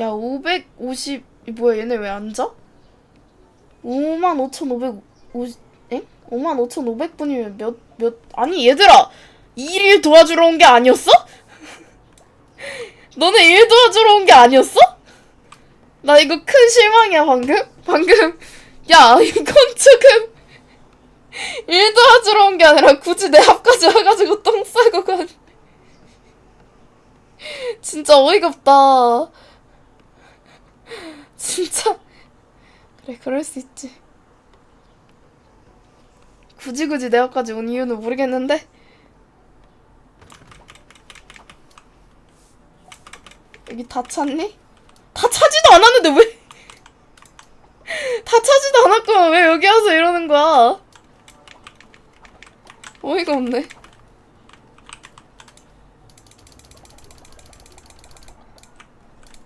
야 550... 뭐야 얘네 왜 앉아? 55,550... 엥? 55,500분이면 몇... 몇... 아니 얘들아! 일 도와주러 온 게 아니었어? 너네 일 도와주러 온 게 아니었어? 나 이거 큰 실망이야 방금? 방금 야 이건 조금 일 도와주러 온 게 아니라 굳이 내 앞까지 와가지고 똥 싸고 간 진짜 어이가 없다 진짜 그래 그럴 수 있지 굳이 굳이 내 앞까지 온 이유는 모르겠는데 여기 다 찾니? 다 차지도 않았는데 왜? 다 차지도 않았구만 왜 여기 와서 이러는 거야? 어이가 없네.